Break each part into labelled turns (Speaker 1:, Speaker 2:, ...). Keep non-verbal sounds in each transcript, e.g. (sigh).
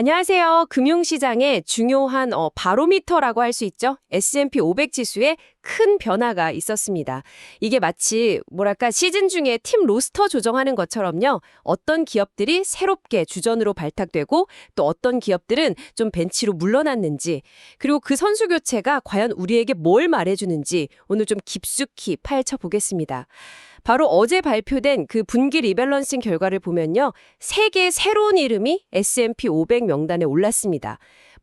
Speaker 1: 안녕하세요. 금융시장의 중요한 어, 바로미터라고 할 수 있죠. S&P 500 지수에 큰 변화가 있었습니다. 이게 마치 뭐랄까 시즌 중에 팀 로스터 조정하는 것처럼요. 어떤 기업들이 새롭게 주전으로 발탁되고 또 어떤 기업들은 좀 벤치로 물러났는지 그리고 그 선수 교체가 과연 우리에게 뭘 말해주는지 오늘 좀 깊숙이 파헤쳐 보겠습니다. 바로 어제 발표된 그 분기 리밸런싱 결과를 보면요. 세 개의 새로운 이름이 S&P 500 명단에 올랐습니다.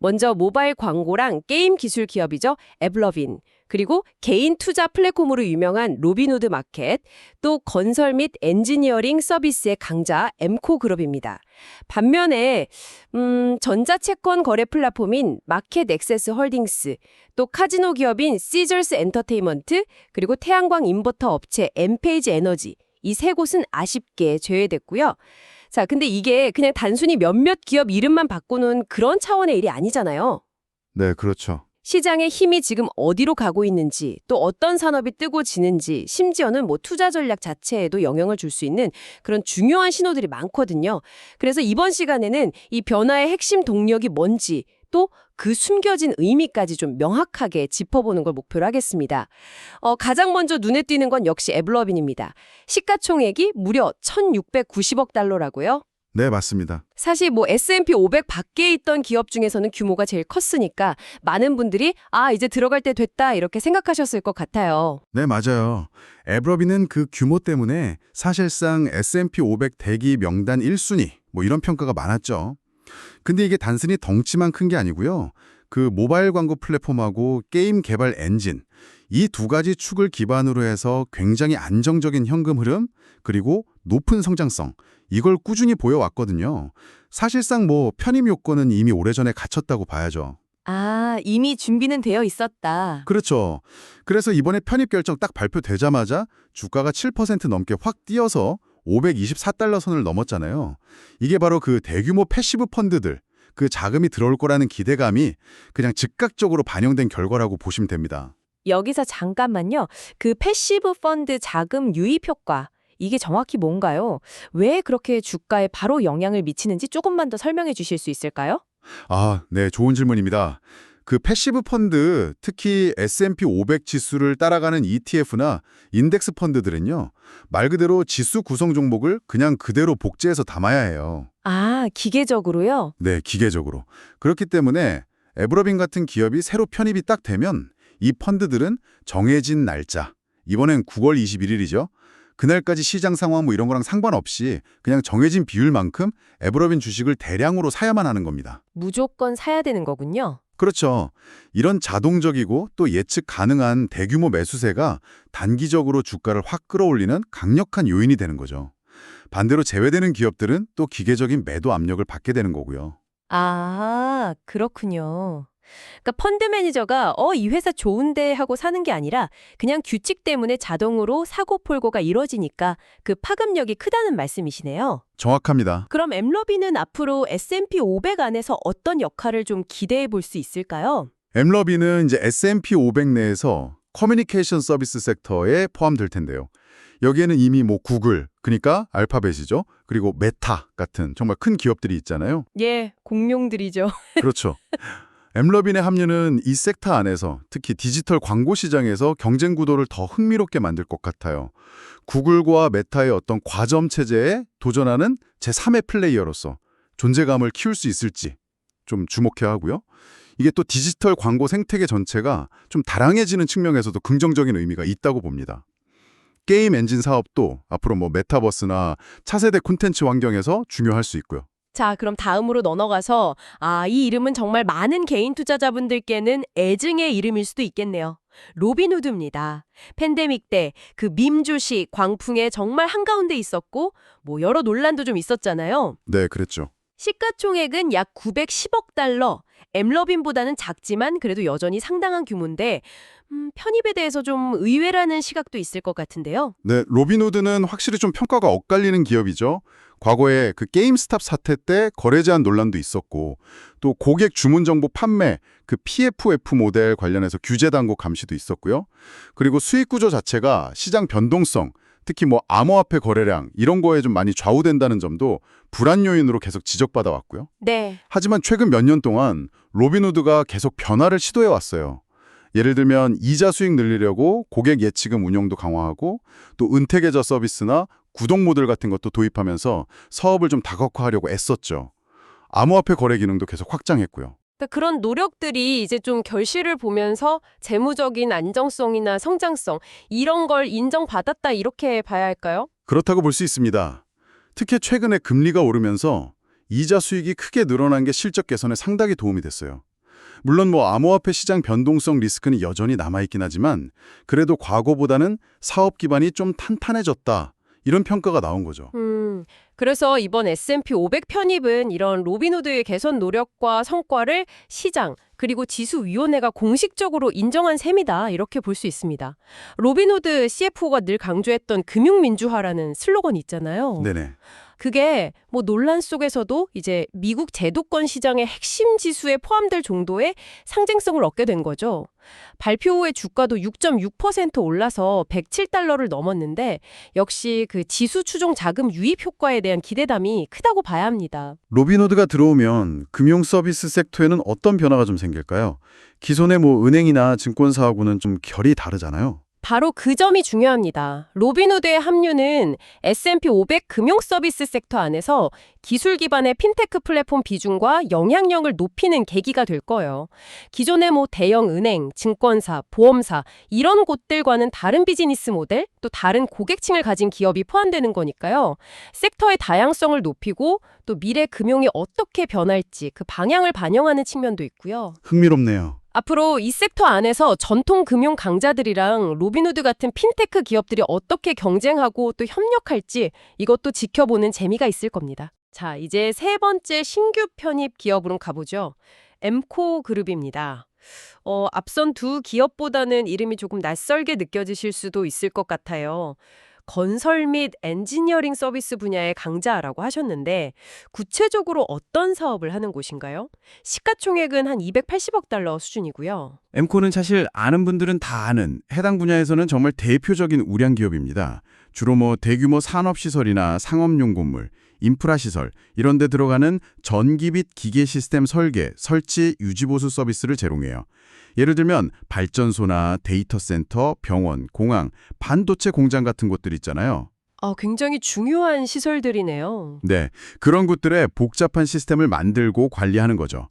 Speaker 1: 먼저 모바일 광고랑 게임 기술 기업이죠. 에블러빈. 그리고 개인 투자 플랫폼으로 유명한 로비누드 마켓, 또 건설 및 엔지니어링 서비스의 강자 엠코 그룹입니다. 반면에 음, 전자채권 거래 플랫폼인 마켓 액세스 홀딩스, 또 카지노 기업인 시저스 엔터테인먼트, 그리고 태양광 인버터 업체 엠페이지 에너지 이 세 곳은 아쉽게 제외됐고요. 자, 근데 이게 그냥 단순히 몇몇 기업 이름만 바꾸는 그런 차원의 일이 아니잖아요.
Speaker 2: 네, 그렇죠.
Speaker 1: 시장의 힘이 지금 어디로 가고 있는지, 또 어떤 산업이 뜨고 지는지, 심지어는 뭐 투자 전략 자체에도 영향을 줄 수 있는 그런 중요한 신호들이 많거든요. 그래서 이번 시간에는 이 변화의 핵심 동력이 뭔지, 또 그 숨겨진 의미까지 좀 명확하게 짚어보는 걸 목표로 하겠습니다. 어, 가장 먼저 눈에 띄는 건 역시 에블러빈입니다. 시가총액이 무려 1,690억 달러라고요.
Speaker 2: 네, 맞습니다.
Speaker 1: 사실 뭐 S&P 500 밖에 있던 기업 중에서는 규모가 제일 컸으니까 많은 분들이 아 이제 들어갈 때 됐다 이렇게 생각하셨을 것 같아요.
Speaker 2: 네, 맞아요. 에브러비는 그 규모 때문에 사실상 S&P 500 대기 명단 1순위 뭐 이런 평가가 많았죠. 근데 이게 단순히 덩치만 큰 게 아니고요. 그 모바일 광고 플랫폼하고 게임 개발 엔진 이 두 가지 축을 기반으로 해서 굉장히 안정적인 현금 흐름 그리고 높은 성장성 이걸 꾸준히 보여왔거든요. 사실상 뭐 편입 요건은 이미 오래전에 갖췄다고 봐야죠.
Speaker 1: 아 이미 준비는 되어 있었다.
Speaker 2: 그렇죠. 그래서 이번에 편입 결정 딱 발표되자마자 주가가 7% 넘게 확 뛰어서 524달러 선을 넘었잖아요. 이게 바로 그 대규모 패시브 펀드들, 그 자금이 들어올 거라는 기대감이 그냥 즉각적으로 반영된 결과라고 보시면 됩니다.
Speaker 1: 여기서 잠깐만요. 그 패시브 펀드 자금 유입 효과 이게 정확히 뭔가요? 왜 그렇게 주가에 바로 영향을 미치는지 조금만 더 설명해 주실 수 있을까요?
Speaker 2: 아, 네, 좋은 질문입니다. 그 패시브 펀드, 특히 S&P 500 지수를 따라가는 ETF나 인덱스 펀드들은요. 말 그대로 지수 구성 종목을 그냥 그대로 복제해서 담아야 해요.
Speaker 1: 아 기계적으로요?
Speaker 2: 네, 기계적으로. 그렇기 때문에 에브러빈 같은 기업이 새로 편입이 딱 되면 이 펀드들은 정해진 날짜, 이번엔 9월 21일이죠. 그날까지 시장 상황 뭐 이런 거랑 상관없이 그냥 정해진 비율만큼 에브러빈 주식을 대량으로 사야만 하는 겁니다.
Speaker 1: 무조건 사야 되는 거군요.
Speaker 2: 그렇죠. 이런 자동적이고 또 예측 가능한 대규모 매수세가 단기적으로 주가를 확 끌어올리는 강력한 요인이 되는 거죠. 반대로 제외되는 기업들은 또 기계적인 매도 압력을 받게 되는 거고요.
Speaker 1: 아, 그렇군요. 그러니까 펀드 매니저가 어, 이 회사 좋은데 하고 사는 게 아니라 그냥 규칙 때문에 자동으로 사고 폴고가 이루어지니까 그 파급력이 크다는 말씀이시네요.
Speaker 2: 정확합니다.
Speaker 1: 그럼 엠러비는 앞으로 S&P 500 안에서 어떤 역할을 좀 기대해 볼 수 있을까요?
Speaker 2: 엠러비는 이제 S&P 500 내에서 커뮤니케이션 서비스 섹터에 포함될 텐데요. 여기에는 이미 뭐 구글, 그러니까 알파벳이죠. 그리고 메타 같은 정말 큰 기업들이 있잖아요.
Speaker 1: 예, 공룡들이죠.
Speaker 2: 그렇죠. (laughs) 엠러빈의 합류는 이 섹터 안에서 특히 디지털 광고 시장에서 경쟁 구도를 더 흥미롭게 만들 것 같아요. 구글과 메타의 어떤 과점 체제에 도전하는 제3의 플레이어로서 존재감을 키울 수 있을지 좀 주목해야 하고요. 이게 또 디지털 광고 생태계 전체가 좀 다양해지는 측면에서도 긍정적인 의미가 있다고 봅니다. 게임 엔진 사업도 앞으로 뭐 메타버스나 차세대 콘텐츠 환경에서 중요할 수 있고요.
Speaker 1: 자, 그럼 다음으로 넘어가서 아, 이 이름은 정말 많은 개인 투자자분들께는 애증의 이름일 수도 있겠네요. 로빈후드입니다. 팬데믹 때 그 밈 주식 광풍에 정말 한가운데 있었고 뭐 여러 논란도 좀 있었잖아요.
Speaker 2: 네, 그랬죠.
Speaker 1: 시가총액은 약 910억 달러. 엠러빈보다는 작지만 그래도 여전히 상당한 규모인데 음, 편입에 대해서 좀 의외라는 시각도 있을 것 같은데요.
Speaker 2: 네, 로빈후드는 확실히 좀 평가가 엇갈리는 기업이죠. 과거에 그 게임스탑 사태 때 거래 제한 논란도 있었고 또 고객 주문 정보 판매 그 PFF 모델 관련해서 규제 당국 감시도 있었고요. 그리고 수익 구조 자체가 시장 변동성
Speaker 3: 특히 뭐 암호화폐 거래량 이런 거에 좀 많이 좌우된다는 점도 불안 요인으로 계속 지적받아 왔고요.
Speaker 1: 네.
Speaker 3: 하지만 최근 몇 년 동안 로빈후드가 계속 변화를 시도해 왔어요. 예를 들면 이자 수익 늘리려고 고객 예치금 운영도 강화하고 또 은퇴 계좌 서비스나 구독 모델 같은 것도 도입하면서 사업을 좀 다각화하려고 애썼죠. 암호화폐 거래 기능도 계속 확장했고요.
Speaker 1: 그러니까 그런 노력들이 이제 좀 결실을 보면서 재무적인 안정성이나 성장성 이런 걸 인정받았다 이렇게 봐야 할까요?
Speaker 3: 그렇다고 볼 수 있습니다. 특히 최근에 금리가 오르면서 이자 수익이 크게 늘어난 게 실적 개선에 상당히 도움이 됐어요. 물론 뭐 암호화폐 시장 변동성 리스크는 여전히 남아있긴 하지만 그래도 과거보다는 사업 기반이 좀 탄탄해졌다. 이런 평가가 나온 거죠.
Speaker 1: 음, 그래서 이번 S&P 500 편입은 이런 로빈후드의 개선 노력과 성과를 시장 그리고 지수위원회가 공식적으로 인정한 셈이다 이렇게 볼 수 있습니다. 로빈후드 CFO가 늘 강조했던 금융민주화라는 슬로건 있잖아요.
Speaker 3: 네네.
Speaker 1: 그게 뭐 논란 속에서도 이제 미국 제도권 시장의 핵심 지수에 포함될 정도의 상징성을 얻게 된 거죠. 발표 후에 주가도 6.6% 올라서 107달러를 넘었는데 역시 그 지수 추종 자금 유입 효과에 대한 기대감이 크다고 봐야 합니다.
Speaker 3: 로빈후드가 들어오면 금융 서비스 섹터에는 어떤 변화가 좀 생길까요? 기존의 뭐 은행이나 증권사하고는 좀 결이 다르잖아요.
Speaker 1: 바로 그 점이 중요합니다. 로빈후드의 합류는 S&P 500 금융 서비스 섹터 안에서 기술 기반의 핀테크 플랫폼 비중과 영향력을 높이는 계기가 될 거예요. 기존의 뭐 대형 은행, 증권사, 보험사 이런 곳들과는 다른 비즈니스 모델, 또 다른 고객층을 가진 기업이 포함되는 거니까요. sek터의 다양성을 높이고 또 미래 금융이 어떻게 변할지 그 방향을 반영하는 측면도 있고요.
Speaker 3: 흥미롭네요.
Speaker 1: 앞으로 이 섹터 안에서 전통 금융 강자들이랑 로빈후드 같은 핀테크 기업들이 어떻게 경쟁하고 또 협력할지 이것도 지켜보는 재미가 있을 겁니다. 자, 이제 세 번째 신규 편입 기업으로 가보죠. 엠코 그룹입니다. 어, 앞선 두 기업보다는 이름이 조금 낯설게 느껴지실 수도 있을 것 같아요. 건설 및 엔지니어링 서비스 분야의 강자라고 하셨는데 구체적으로 어떤 사업을 하는 곳인가요? 시가총액은 한 280억 달러 수준이고요.
Speaker 2: 엠코는 사실 아는 분들은 다 아는 해당 분야에서는 정말 대표적인 우량 기업입니다. 주로 뭐 대규모 산업시설이나 상업용 건물, 인프라 시설 이런 데 들어가는 전기 및 기계 시스템 설계, 설치, 유지보수 서비스를 제공해요. 예를 들면 발전소나 데이터 센터, 병원, 공항, 반도체 공장 같은 곳들 있잖아요.
Speaker 1: 아, 굉장히 중요한 시설들이네요.
Speaker 2: 네, 그런 곳들에 복잡한 시스템을 만들고 관리하는 거죠.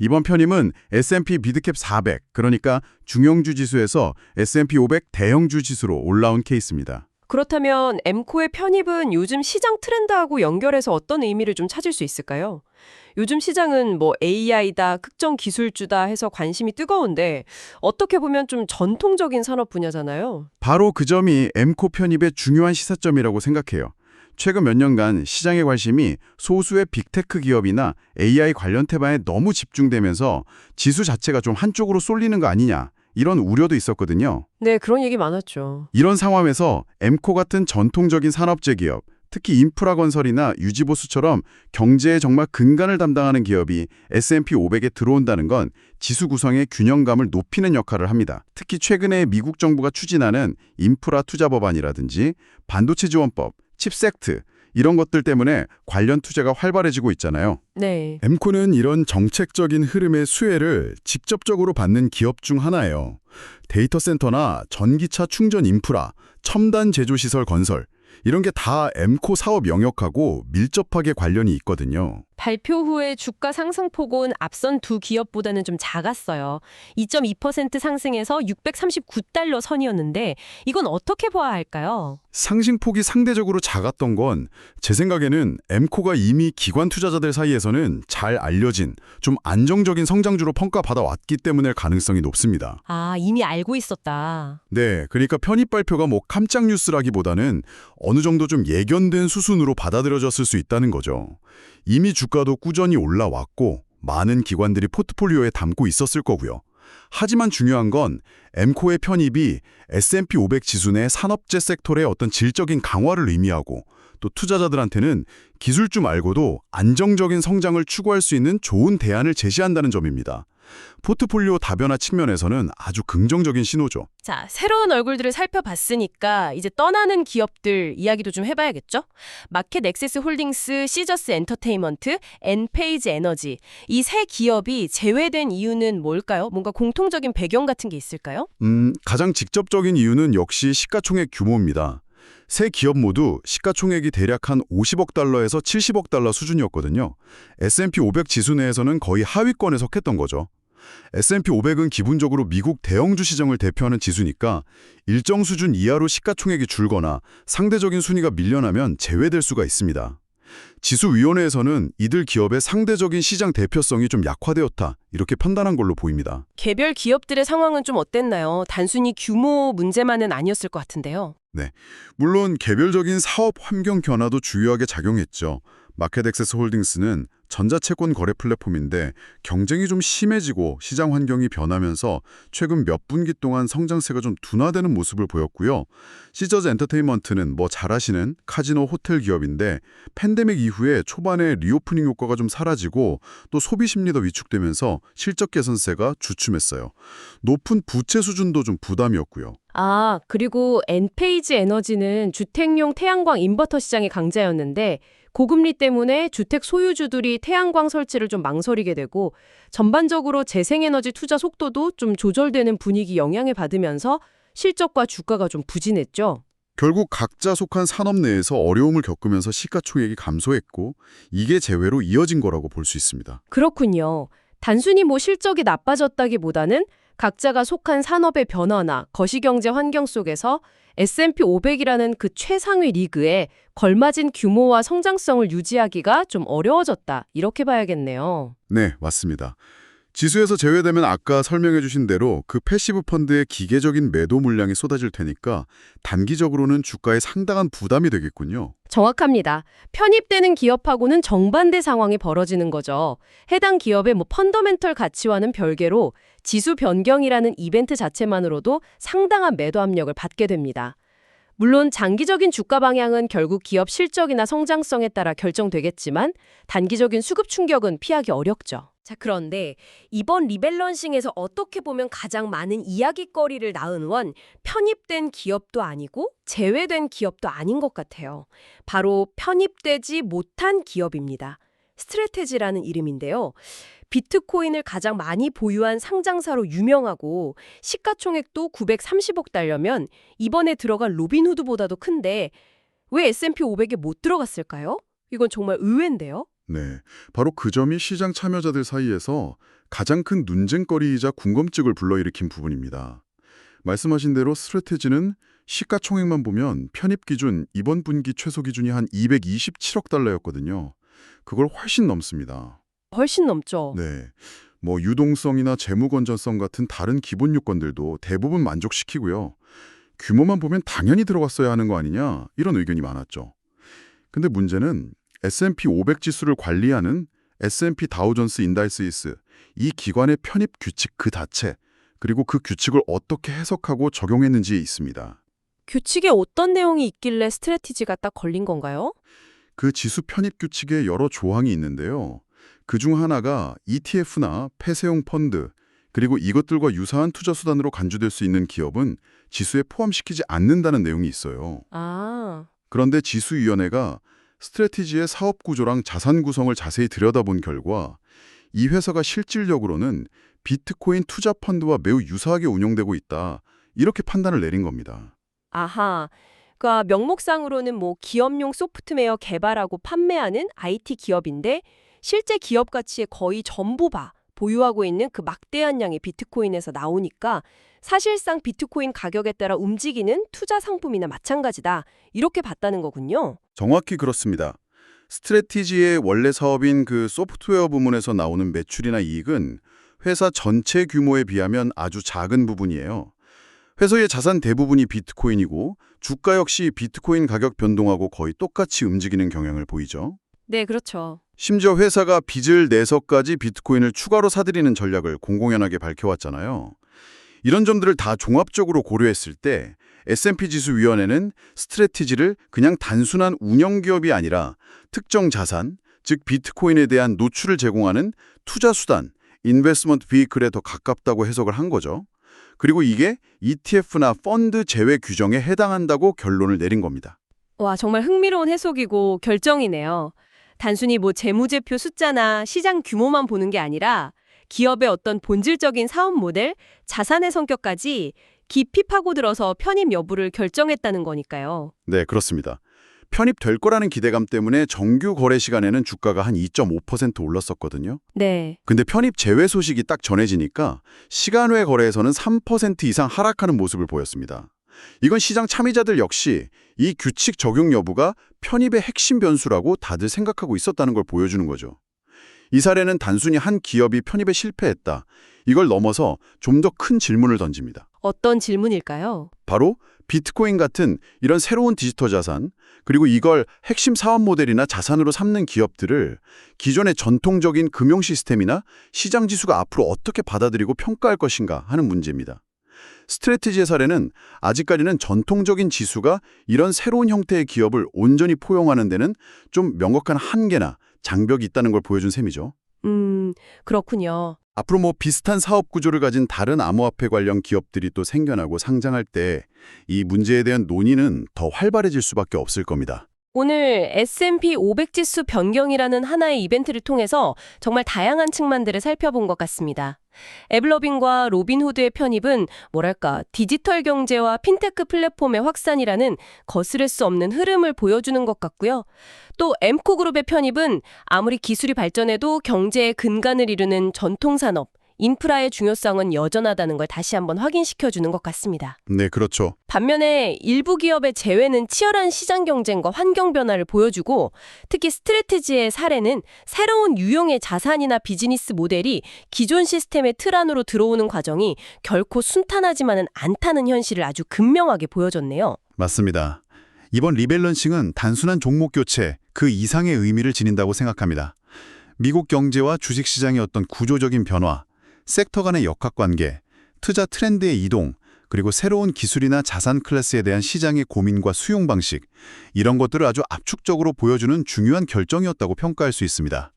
Speaker 2: 이번 편임은 S&P 미드캡 400, 그러니까 중형주 지수에서 S&P 500 대형주 지수로 올라온 케이스입니다.
Speaker 1: 그렇다면 엠코의 편입은 요즘 시장 트렌드하고 연결해서 어떤 의미를 좀 찾을 수 있을까요? 요즘 시장은 뭐 AI다, 특정 기술주다 해서 관심이 뜨거운데 어떻게 보면 좀 전통적인 산업 분야잖아요.
Speaker 2: 바로 그 점이 엠코 편입의 중요한 시사점이라고 생각해요. 최근 몇 년간 시장의 관심이 소수의 빅테크 기업이나 AI 관련 태반에 너무 집중되면서 지수 자체가 좀 한쪽으로 쏠리는 거 아니냐 이런 우려도 있었거든요.
Speaker 1: 네, 그런 얘기 많았죠.
Speaker 2: 이런 상황에서 엠코 같은 전통적인 산업재 기업, 특히 인프라 건설이나 유지보수처럼 경제의 정말 근간을 담당하는 기업이 S&P 500에 들어온다는 건 지수 구성의 균형감을 높이는 역할을 합니다. 특히 최근에 미국 정부가 추진하는 인프라 투자 법안이라든지 반도체 지원법, 칩섹트 이런 것들 때문에 관련 투자가 활발해지고 있잖아요.
Speaker 1: 네.
Speaker 3: 엠코는 이런 정책적인 흐름의 수혜를 직접적으로 받는 기업 중 하나예요. 데이터 센터나 전기차 충전 인프라, 첨단 제조시설 건설 이런 게 다 엠코 사업 영역하고 밀접하게 관련이 있거든요.
Speaker 1: 발표 후에 주가 상승폭은 앞선 두 기업보다는 좀 작았어요. 2.2% 상승해서 639달러 선이었는데 이건 어떻게 봐야 할까요?
Speaker 3: 상승폭이 상대적으로 작았던 건 제 생각에는 엠코가 이미 기관 투자자들 사이에서는 잘 알려진 좀 안정적인 성장주로 평가받아 왔기 때문일 가능성이 높습니다.
Speaker 1: 아, 이미 알고 있었다.
Speaker 3: 네, 그러니까 편입 발표가 뭐 깜짝 뉴스라기보다는 어느 정도 좀 예견된 수순으로 받아들여졌을 수 있다는 거죠. 이미 주가도 꾸준히 올라왔고 많은 기관들이 포트폴리오에 담고 있었을 거고요. 하지만 중요한 건 엠코의 편입이 S&P 500 지수 내 산업재 섹터의 어떤 질적인 강화를 의미하고 또 투자자들한테는 기술주 말고도 안정적인 성장을 추구할 수 있는 좋은 대안을 제시한다는 점입니다.
Speaker 2: 포트폴리오 다변화 측면에서는 아주 긍정적인 신호죠.
Speaker 1: 자, 새로운 얼굴들을 살펴봤으니까 이제 떠나는 기업들 이야기도 좀 해봐야겠죠? 마켓 액세스 홀딩스, 시저스 엔터테인먼트, 엔페이지 에너지 이 세 기업이 제외된 이유는 뭘까요? 뭔가 공통적인 배경 같은 게 있을까요?
Speaker 2: 음, 가장 직접적인 이유는 역시 시가총액 규모입니다. 세 기업 모두 시가총액이 대략 한 50억 달러에서 70억 달러 수준이었거든요. S&P 500 지수 내에서는 거의 하위권에 속했던 거죠. S&P 500은 기본적으로 미국 대형주 시장을 대표하는 지수니까 일정 수준 이하로 시가총액이 줄거나 상대적인 순위가 밀려나면 제외될 수가 있습니다. 지수위원회에서는 이들 기업의 상대적인 시장 대표성이 좀 약화되었다 이렇게 판단한 걸로 보입니다.
Speaker 1: 개별 기업들의 상황은 좀 어땠나요? 단순히 규모 문제만은 아니었을 것 같은데요.
Speaker 2: 물론 개별적인 사업 환경 변화도 주요하게 작용했죠. 마켓 액세스 홀딩스는 전자채권 거래 플랫폼인데 경쟁이 좀 심해지고 시장 환경이 변하면서 최근 몇 분기 동안 성장세가 좀 둔화되는 모습을 보였고요. 시저즈 엔터테인먼트는 뭐잘 아시는 카지노 호텔 기업인데 팬데믹 이후에 초반에 리오프닝 효과가 좀 사라지고 또 소비 심리도 위축되면서 실적 개선세가 주춤했어요. 높은 부채 수준도 좀 부담이었고요.
Speaker 1: 아, 그리고 엔페이지 에너지는 주택용 태양광 인버터 시장의 강자였는데 고금리 때문에 주택 소유주들이 태양광 설치를 좀 망설이게 되고 전반적으로 재생에너지 투자 속도도 좀 조절되는 분위기 영향을 받으면서 실적과 주가가 좀 부진했죠.
Speaker 2: 결국 각자 속한 산업 내에서 어려움을 겪으면서 시가총액이 감소했고 이게 재회로 이어진 거라고 볼 수 있습니다.
Speaker 1: 그렇군요. 단순히 뭐 실적이 나빠졌다기보다는 각자가 속한 산업의 변화나 거시경제 환경 속에서 S&P 500이라는 그 최상위 리그에 걸맞은 규모와 성장성을 유지하기가 좀 어려워졌다. 이렇게 봐야겠네요.
Speaker 2: 네, 맞습니다. 지수에서 제외되면 아까 설명해 주신 대로 그 패시브 펀드의 기계적인 매도 물량이 쏟아질 테니까 단기적으로는 주가에 상당한 부담이 되겠군요.
Speaker 1: 정확합니다. 편입되는 기업하고는 정반대 상황이 벌어지는 거죠. 해당 기업의 뭐 펀더멘털 가치와는 별개로 지수 변경이라는 이벤트 자체만으로도 상당한 매도 압력을 받게 됩니다. 물론 장기적인 주가 방향은 결국 기업 실적이나 성장성에 따라 결정되겠지만 단기적인 수급 충격은 피하기 어렵죠. 자, 그런데 이번 리밸런싱에서 어떻게 보면 가장 많은 이야기거리를 낳은 원 편입된 기업도 아니고 제외된 기업도 아닌 것 같아요. 바로 편입되지 못한 기업입니다. 스트레테지라는 이름인데요. 비트코인을 가장 많이 보유한 상장사로 유명하고 시가총액도 930억 달려면 이번에 들어간 로빈후드보다도 큰데 왜 S&P 500에 못 들어갔을까요? 이건 정말 의외인데요.
Speaker 2: 네, 바로 그 점이 시장 참여자들 사이에서 가장 큰 논쟁거리이자 궁금증을 불러일으킨 부분입니다. 말씀하신 대로 스트레테지는 시가총액만 보면 편입 기준 이번 분기 최소 기준이 한 227억 달러였거든요. 그걸 훨씬 넘습니다.
Speaker 1: 훨씬 넘죠.
Speaker 2: 네. 뭐 유동성이나 재무 건전성 같은 다른 기본 요건들도 대부분 만족시키고요. 규모만 보면 당연히 들어갔어야 하는 거 아니냐 이런 의견이 많았죠. 근데 문제는 S&P 500 지수를 관리하는 S&P 다우존스 인다이스이스 이 기관의 편입 규칙 그 자체 그리고 그 규칙을 어떻게 해석하고 적용했는지에 있습니다.
Speaker 1: 규칙에 어떤 내용이 있길래 스트레티지가 딱 걸린 건가요?
Speaker 2: 그 지수 편입 규칙에 여러 조항이 있는데요. 그중 하나가 ETF나 폐쇄용 펀드, 그리고 이것들과 유사한 투자 수단으로 간주될 수 있는 기업은 지수에 포함시키지 않는다는 내용이 있어요.
Speaker 1: 아,
Speaker 2: 그런데 지수위원회가 스트레티지의 사업 구조랑 자산 구성을 자세히 들여다본 결과 이 회사가 실질적으로는 비트코인 투자 펀드와 매우 유사하게 운영되고 있다. 이렇게 판단을 내린 겁니다.
Speaker 1: 아하. 그러니까 명목상으로는 뭐 기업용 소프트웨어 개발하고 판매하는 IT 기업인데 실제 기업 가치의 거의 전부 봐 보유하고 있는 그 막대한 양의 비트코인에서 나오니까 사실상 비트코인 가격에 따라 움직이는 투자 상품이나 마찬가지다. 이렇게 봤다는 거군요.
Speaker 2: 정확히 그렇습니다. 스트레티지의 원래 사업인 그 소프트웨어 부문에서 나오는 매출이나 이익은 회사 전체 규모에 비하면 아주 작은 부분이에요. 회사의 자산 대부분이 비트코인이고 주가 역시 비트코인 가격 변동하고 거의 똑같이 움직이는 경향을 보이죠.
Speaker 1: 네, 그렇죠.
Speaker 2: 심지어 회사가 빚을 내서까지 비트코인을 추가로 사들이는 전략을 공공연하게 밝혀왔잖아요. 이런 점들을 다 종합적으로 고려했을 때 S&P 지수위원회는 스트레티지를 그냥 단순한 운영기업이 아니라 특정 자산, 즉 비트코인에 대한 노출을 제공하는 투자 수단 인베스먼트 비클에 더 가깝다고 해석을 한 거죠. 그리고 이게 ETF나 펀드 제외 규정에 해당한다고 결론을 내린 겁니다.
Speaker 1: 와, 정말 흥미로운 해석이고 결정이네요. 단순히 뭐 재무제표 숫자나 시장 규모만 보는 게 아니라 기업의 어떤 본질적인 사업 모델, 자산의 성격까지 깊이 파고들어서 편입 여부를 결정했다는 거니까요.
Speaker 2: 네, 그렇습니다. 편입될 거라는 기대감 때문에 정규 거래 시간에는 주가가 한 2.5% 올랐었거든요.
Speaker 1: 네.
Speaker 2: 근데 편입 제외 소식이 딱 전해지니까 시간 외 거래에서는 3% 이상 하락하는 모습을 보였습니다. 이건 시장 참여자들 역시 이 규칙 적용 여부가 편입의 핵심 변수라고 다들 생각하고 있었다는 걸 보여주는 거죠. 이 사례는 단순히 한 기업이 편입에 실패했다. 이걸 넘어서 좀 더 큰 질문을 던집니다.
Speaker 1: 어떤 질문일까요?
Speaker 2: 바로 비트코인 같은 이런 새로운 디지털 자산, 그리고 이걸 핵심 사업 모델이나 자산으로 삼는 기업들을 기존의 전통적인 금융 시스템이나 시장 지수가 앞으로 어떻게 받아들이고 평가할 것인가 하는 문제입니다. 스트레티지의 사례는 아직까지는 전통적인 지수가 이런 새로운 형태의 기업을 온전히 포용하는 데는 좀 명확한 한계나 장벽이 있다는 걸 보여준 셈이죠.
Speaker 1: 음, 그렇군요.
Speaker 2: 앞으로 뭐 비슷한 사업 구조를 가진 다른 암호화폐 관련 기업들이 또 생겨나고 상장할 때 이 문제에 대한 논의는 더 활발해질 수밖에 없을 겁니다.
Speaker 1: 오늘 S&P 500 지수 변경이라는 하나의 이벤트를 통해서 정말 다양한 측면들을 살펴본 것 같습니다. 에블러빈과 로빈후드의 편입은 뭐랄까 디지털 경제와 핀테크 플랫폼의 확산이라는 거스를 수 없는 흐름을 보여주는 것 같고요. 또 엠코 그룹의 편입은 아무리 기술이 발전해도 경제의 근간을 이루는 전통 산업, 인프라의 중요성은 여전하다는 걸 다시 한번 확인시켜주는 것 같습니다.
Speaker 2: 네, 그렇죠.
Speaker 1: 반면에 일부 기업의 제외는 치열한 시장 경쟁과 환경 변화를 보여주고 특히 스트레티지의 사례는 새로운 유형의 자산이나 비즈니스 모델이 기존 시스템의 틀 안으로 들어오는 과정이 결코 순탄하지만은 않다는 현실을 아주 극명하게 보여줬네요.
Speaker 2: 맞습니다. 이번 리밸런싱은 단순한 종목 교체, 그 이상의 의미를 지닌다고 생각합니다. 미국 경제와 주식시장의 어떤 구조적인 변화, 섹터 간의 역학관계, 투자 트렌드의 이동, 그리고 새로운 기술이나 자산 클래스에 대한 시장의 고민과 수용 방식, 이런 것들을 아주 압축적으로 보여주는 중요한 결정이었다고 평가할 수 있습니다.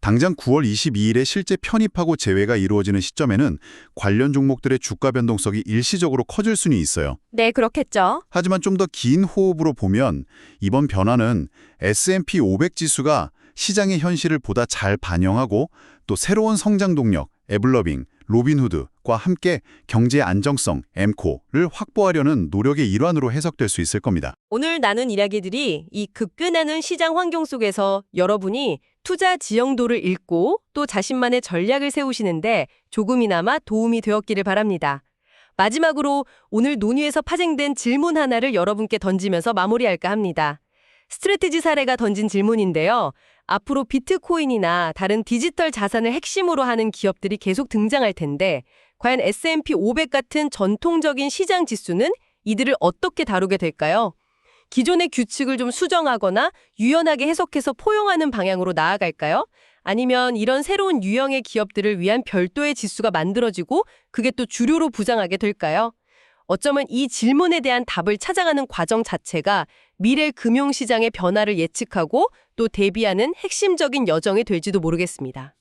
Speaker 2: 당장 9월 22일에 실제 편입하고 제외가 이루어지는 시점에는 관련 종목들의 주가 변동성이 일시적으로 커질 수는 있어요.
Speaker 1: 네, 그렇겠죠.
Speaker 2: 하지만 좀 더 긴 호흡으로 보면 이번 변화는 S&P 500 지수가 시장의 현실을 보다 잘 반영하고 또 새로운 성장 동력, 에블러빙, 로빈후드과 함께 경제의 안정성, 엠코를 확보하려는 노력의 일환으로 해석될 수 있을 겁니다.
Speaker 1: 오늘 나눈 이야기들이 이 급변하는 시장 환경 속에서 여러분이 투자 지형도를 읽고 또 자신만의 전략을 세우시는데 조금이나마 도움이 되었기를 바랍니다. 마지막으로 오늘 논의에서 파생된 질문 하나를 여러분께 던지면서 마무리할까 합니다. 스트레티지 사례가 던진 질문인데요. 앞으로 비트코인이나 다른 디지털 자산을 핵심으로 하는 기업들이 계속 등장할 텐데 과연 S&P 500 같은 전통적인 시장 지수는 이들을 어떻게 다루게 될까요? 기존의 규칙을 좀 수정하거나 유연하게 해석해서 포용하는 방향으로 나아갈까요? 아니면 이런 새로운 유형의 기업들을 위한 별도의 지수가 만들어지고 그게 또 주류로 부장하게 될까요? 어쩌면 이 질문에 대한 답을 찾아가는 과정 자체가 미래 금융시장의 변화를 예측하고 또 대비하는 핵심적인 여정이 될지도 모르겠습니다.